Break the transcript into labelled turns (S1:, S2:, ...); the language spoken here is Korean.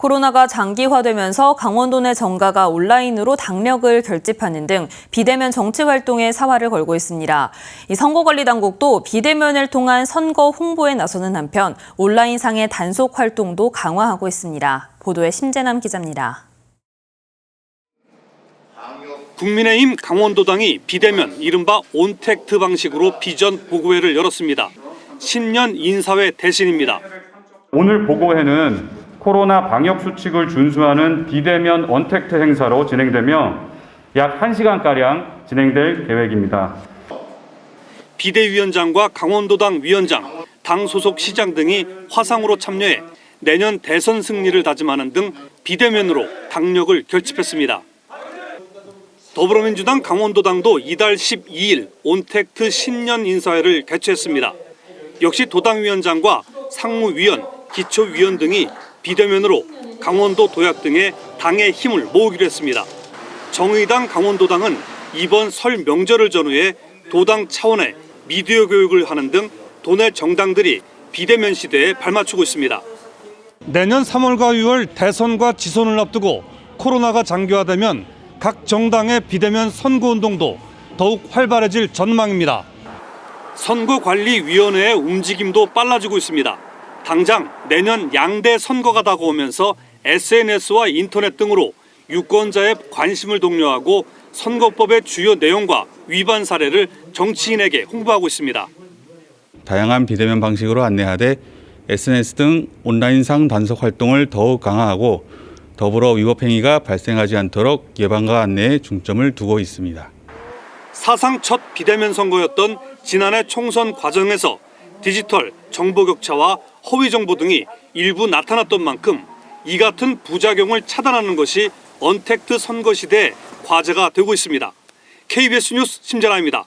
S1: 코로나가 장기화되면서 강원도 내 정가가 온라인으로 당력을 결집하는 등 비대면 정치 활동에 사활을 걸고 있습니다. 이 선거관리당국도 비대면을 통한 선거 홍보에 나서는 한편 온라인상의 단속 활동도 강화하고 있습니다. 보도에 심재남 기자입니다.
S2: 국민의힘 강원도당이 비대면 이른바 온택트 방식으로 비전 보고회를 열었습니다. 신년 인사회 대신입니다.
S3: 오늘 보고회는 코로나 방역 수칙을 준수하는 비대면 언택트 행사로 진행되며 약 1시간가량 진행될 계획입니다.
S2: 비대위원장과 강원도당 위원장, 당 소속 시장 등이 화상으로 참여해 내년 대선 승리를 다짐하는 등 비대면으로 당력을 결집했습니다. 더불어민주당 강원도당도 이달 12일 온택트 신년 인사회를 개최했습니다. 역시 도당위원장과 상무위원, 기초위원 등이 비대면으로 강원도 도약 등의 당의 힘을 모으기로 했습니다. 정의당 강원도당은 이번 설 명절을 전후해 도당 차원의 미디어 교육을 하는 등 도내 정당들이 비대면 시대에 발맞추고 있습니다. 내년 3월과 6월 대선과 지선을 앞두고 코로나가 장기화되면 각 정당의 비대면 선거 운동도 더욱 활발해질 전망입니다. 선거관리위원회의 움직임도 빨라지고 있습니다. 당장 내년 양대 선거가 다가오면서 SNS와 인터넷 등으로 유권자의 관심을 독려하고 선거법의 주요 내용과 위반 사례를 정치인에게 홍보하고 있습니다.
S4: 다양한 비대면 방식으로 안내하되 SNS 등 온라인상 단속 활동을 더욱 강화하고 더불어 위법 행위가 발생하지 않도록 예방과 안내에 중점을 두고 있습니다.
S2: 사상 첫 비대면 선거였던 지난해 총선 과정에서 디지털 정보 격차와 허위 정보 등이 일부 나타났던 만큼 이 같은 부작용을 차단하는 것이 언택트 선거 시대의 과제가 되고 있습니다. KBS 뉴스 심재라입니다.